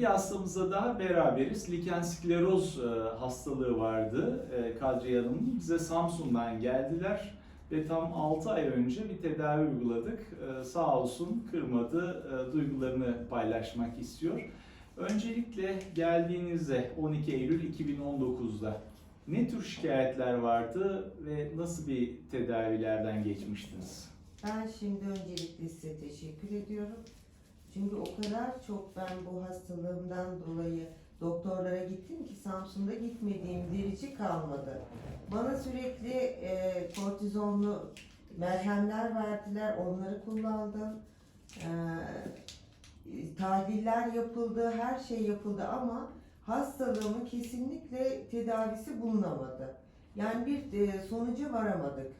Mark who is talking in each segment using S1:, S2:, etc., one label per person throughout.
S1: bir hastamızla daha beraberiz. Liken skleroz e, hastalığı vardı e, Kadriye Hanım'ın. Bize Samsun'dan geldiler ve tam 6 ay önce bir tedavi uyguladık. E, sağ olsun kırmadı, duygularını paylaşmak istiyor. Öncelikle geldiğinizde 12 Eylül 2019'da ne tür şikayetler vardı ve nasıl bir tedavilerden geçmiştiniz?
S2: Ben şimdi öncelikle size teşekkür ediyorum. Çünkü o kadar çok ben bu hastalığımdan dolayı doktorlara gittim ki Samsun'da gitmediğim derici kalmadı. Bana sürekli e, kortizonlu merhemler verdiler, onları kullandım. E, tahliller yapıldı, her şey yapıldı ama hastalığımın kesinlikle tedavisi bulunamadı. Yani bir e, sonuca varamadık.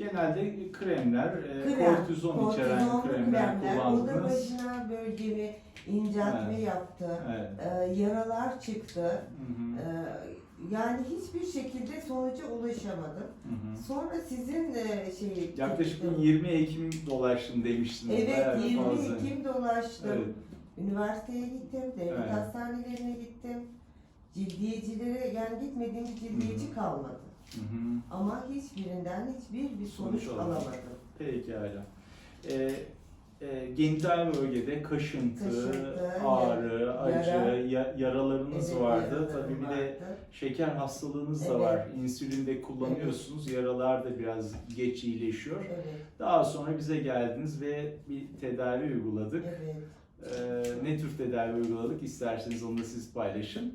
S1: Genelde kremler, e,
S2: Krem,
S1: kortizon içeren
S2: kortizonlu
S1: kremler
S2: da
S1: kullandınız.
S2: vajinal bölgemi inceltme
S1: Evet.
S2: yaptı.
S1: Evet.
S2: Ee, yaralar çıktı.
S1: Hı hı,
S2: Ee, yani hiçbir şekilde sonuca ulaşamadım.
S1: hı hı.
S2: Sonra sizin e, şeyi
S1: Yaklaşık bir 20 Ekim dolaştım demiştiniz.
S2: Evet
S1: Bayağı
S2: 20
S1: fazla.
S2: Ekim dolaştım.
S1: Evet.
S2: Üniversiteye gittim, devlet
S1: Evet.
S2: hastanelerine gittim. Cildiyecilere yani gitmediğim bir
S1: hı.
S2: kalmadı.
S1: Hı hı.
S2: Ama hiçbirinden hiçbir bir sonuç,
S1: Sonuç alamadın.
S2: alamadım.
S1: Pekala. Ee, e, genital bölgede kaşıntı,
S2: Kaşıntı,
S1: ağrı, acı,
S2: yara.
S1: ya- yaralarınız
S2: Evet,
S1: vardı. Tabii bir de şeker hastalığınız da
S2: Evet.
S1: var. İnsülin de kullanıyorsunuz. Yaralar da biraz geç iyileşiyor.
S2: Evet,
S1: Daha sonra bize geldiniz ve bir tedavi uyguladık.
S2: evet.
S1: Ee, ne tür tedavi uyguladık? İsterseniz onu da siz paylaşın.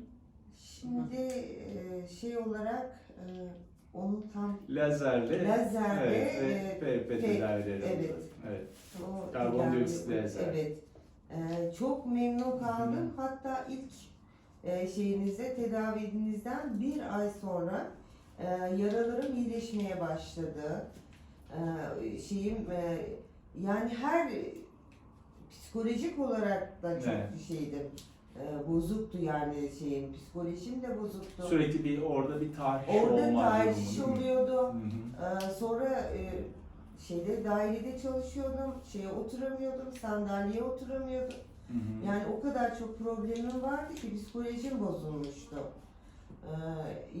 S2: Şimdi e, şey olarak e, onun tam
S1: Lazerle,
S2: lazerle
S1: evet, ve
S2: e,
S1: PRP
S2: P-
S1: tedavileri
S2: evet.
S1: Evet.
S2: o
S1: Karbondioksit
S2: tedavi-
S1: lazer.
S2: Evet. E, çok memnun kaldım. Hatta ilk e, şeyinizde tedavinizden bir ay sonra e, yaralarım iyileşmeye başladı. E, şeyim e, yani her psikolojik olarak da çok
S1: Evet.
S2: bir şeydim. E, bozuktu yani şeyim psikolojim de bozuktu.
S1: Sürekli bir orada bir tahriş
S2: Orada
S1: olma
S2: tahriş
S1: durumu, değil mi?
S2: oluyordu.
S1: Hı hı.
S2: Ee, sonra e, şeyde dairede çalışıyordum. Şeye oturamıyordum. Sandalyeye oturamıyordum.
S1: Hı hı.
S2: Yani o kadar çok problemim vardı ki psikolojim bozulmuştu. Ee,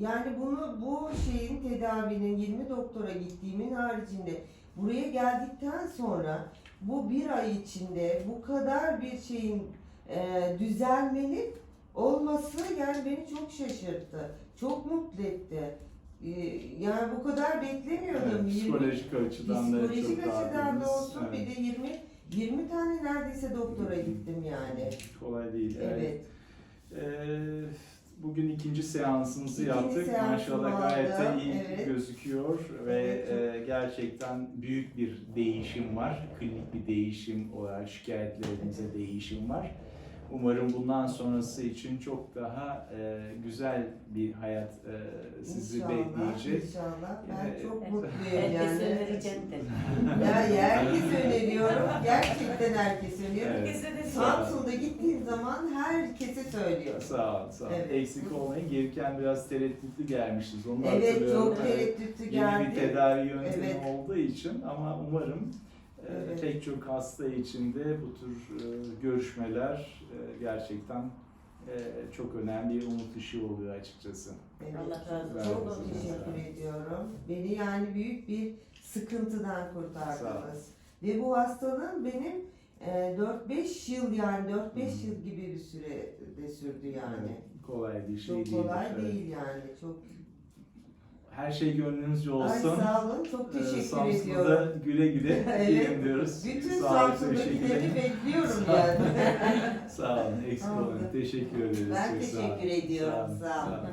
S2: yani bunu bu şeyin tedavinin 20 doktora gittiğimin haricinde buraya geldikten sonra bu bir ay içinde bu kadar bir şeyin e, düzelmenin olması yani beni çok şaşırttı. Çok mutlu etti. Ee, yani bu kadar beklemiyordum.
S1: Evet,
S2: 20
S1: psikolojik açıdan da
S2: Psikolojik
S1: çok
S2: açıdan da olsun
S1: Evet.
S2: bir de 20 20 tane neredeyse doktora gittim yani.
S1: Kolay değil. Evet.
S2: Evet.
S1: Ee, bugün ikinci seansımızı
S2: İkinci
S1: yaptık. Maşallah gayet de iyi
S2: evet.
S1: gözüküyor ve
S2: Evet,
S1: e, gerçekten büyük bir değişim var. Klinik bir değişim olarak şikayetlerinize değişim var. Umarım bundan sonrası için çok daha e, güzel bir hayat e, sizi
S2: İnşallah,
S1: bekleyecek.
S2: İnşallah. Ben
S1: Yine-
S2: çok mutluyum
S3: Herkese
S2: yani.
S3: de.
S2: Ya herkes öneriyorum. Gerçekten herkes öneriyorum.
S1: Evet.
S3: Herkese de
S2: Samsun'da gittiğim zaman herkese söylüyorum.
S1: Sağ ol, sağ ol.
S2: Evet.
S1: Eksik olmayın. Gelirken biraz tereddütlü gelmiştiniz. Onu
S2: Evet
S1: hatırlıyorum.
S2: çok
S1: Evet.
S2: tereddütlü
S1: Yeni
S2: geldi.
S1: bir tedavi yöntemi
S2: Evet.
S1: olduğu için ama umarım
S2: Evet.
S1: pek çok hasta için de bu tür e, görüşmeler e, gerçekten e, çok önemli bir umut ışığı oluyor açıkçası.
S2: Evet,
S3: Allah razı
S1: olsun.
S2: Çok
S1: olun.
S2: teşekkür ediyorum. Beni yani büyük bir sıkıntıdan kurtardınız. Ve bu hastalığın benim e, 4-5 yıl yani 4-5
S1: Hı.
S2: yıl gibi bir süre de sürdü yani.
S1: Evet, kolay bir şey
S2: Çok
S1: değildir.
S2: kolay
S1: Evet.
S2: değil yani. Çok
S1: Her şey gönlünüzce
S2: Ay
S1: olsun.
S2: sağ olun. Çok
S1: Ee,
S2: teşekkür
S1: Samsun'da
S2: ediyorum.
S1: güle güle
S2: Evet.
S1: gelin diyoruz.
S2: Bütün Samsun'dakileri bekliyorum
S1: Sağ-
S2: yani.
S1: Sağ olun, eksik olun. Teşekkür ederiz.
S2: Ben
S1: Çok sağ olun.
S2: teşekkür ediyorum.
S1: olun,
S2: Sağ olun.
S1: olun.